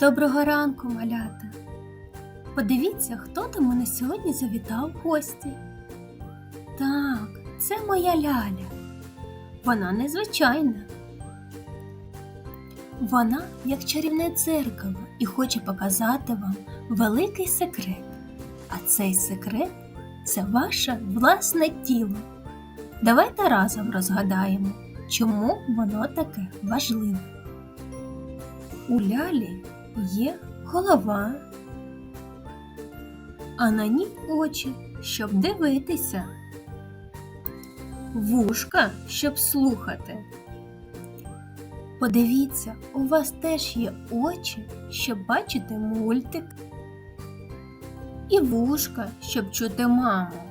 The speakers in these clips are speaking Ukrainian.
Доброго ранку, малята! Подивіться, хто до мене сьогодні завітав в гості. Так, це моя ляля. Вона незвичайна. Вона як чарівне дзеркало і хоче показати вам великий секрет. А цей секрет це ваше власне тіло. Давайте разом розгадаємо, чому воно таке важливе. У лялі є голова, а на ній очі, щоб дивитися, вушка, щоб слухати. Подивіться, у вас теж є очі, щоб бачити мультик, і вушка, щоб чути маму,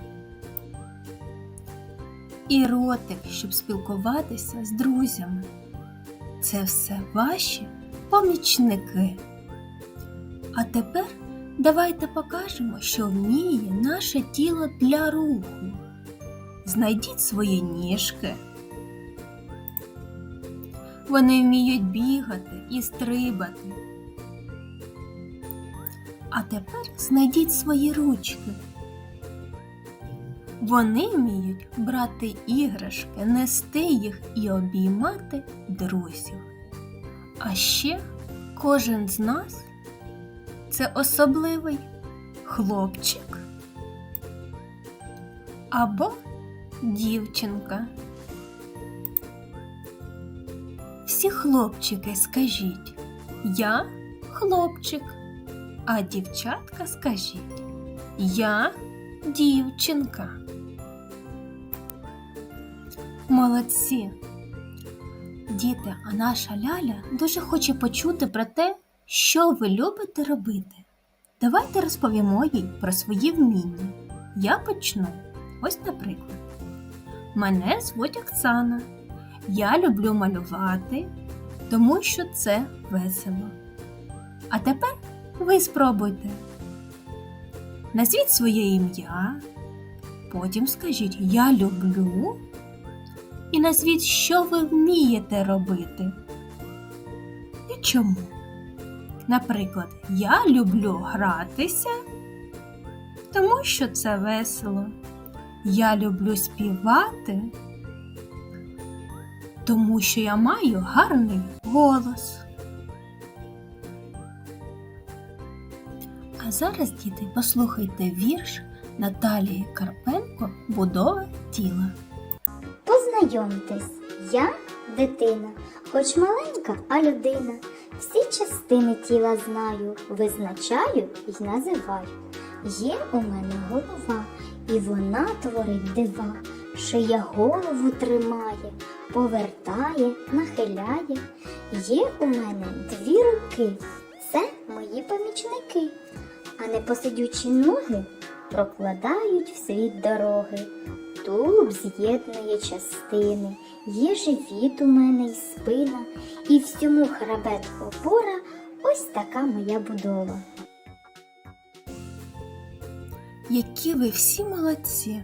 і ротик, щоб спілкуватися з друзями. Це все ваші помічники. А тепер давайте покажемо, що вміє наше тіло для руху. Знайдіть свої ніжки. Вони вміють бігати і стрибати. А тепер знайдіть свої ручки. Вони вміють брати іграшки, нести їх і обіймати друзів. А ще кожен з нас це особливий хлопчик або дівчинка. Всі хлопчики скажіть Я хлопчик, а дівчатка скажіть Я дівчинка. Молодці! Діти, а наша Ляля дуже хоче почути про те, що ви любите робити. Давайте розповімо їй про свої вміння. Я почну. Ось, наприклад, мене звуть Оксана. Я люблю малювати, тому що це весело. А тепер ви спробуйте. Назвіть своє ім'я, потім скажіть Я люблю і назвіть, що ви вмієте робити. І чому. Наприклад, я люблю гратися, тому що це весело. Я люблю співати, тому що я маю гарний голос. А зараз, діти, послухайте вірш Наталії Карпенко Будова тіла. Познайомтесь, я дитина, хоч маленька, а людина. Всі частини тіла знаю, визначаю і називаю. Є у мене голова, і вона творить дива, шия голову тримає, повертає, нахиляє. Є у мене дві руки, це мої помічники, а непосидючі ноги прокладають в світ дороги. Тулуб з'єднує частини, є живіт у мене й спина, і всьому хребет опора ось така моя будова. Які ви всі молодці!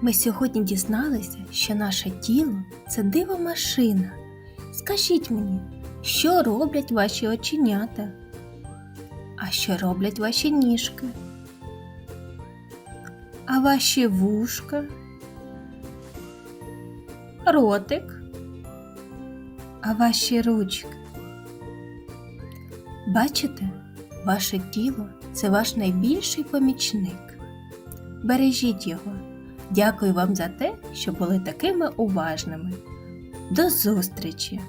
Ми сьогодні дізналися, що наше тіло це диво машина. Скажіть мені, що роблять ваші оченята? А що роблять ваші ніжки? А ваші вушка? Ротик? А ваші ручки? Бачите, ваше тіло це ваш найбільший помічник. Бережіть його. Дякую вам за те, що були такими уважними. До зустрічі!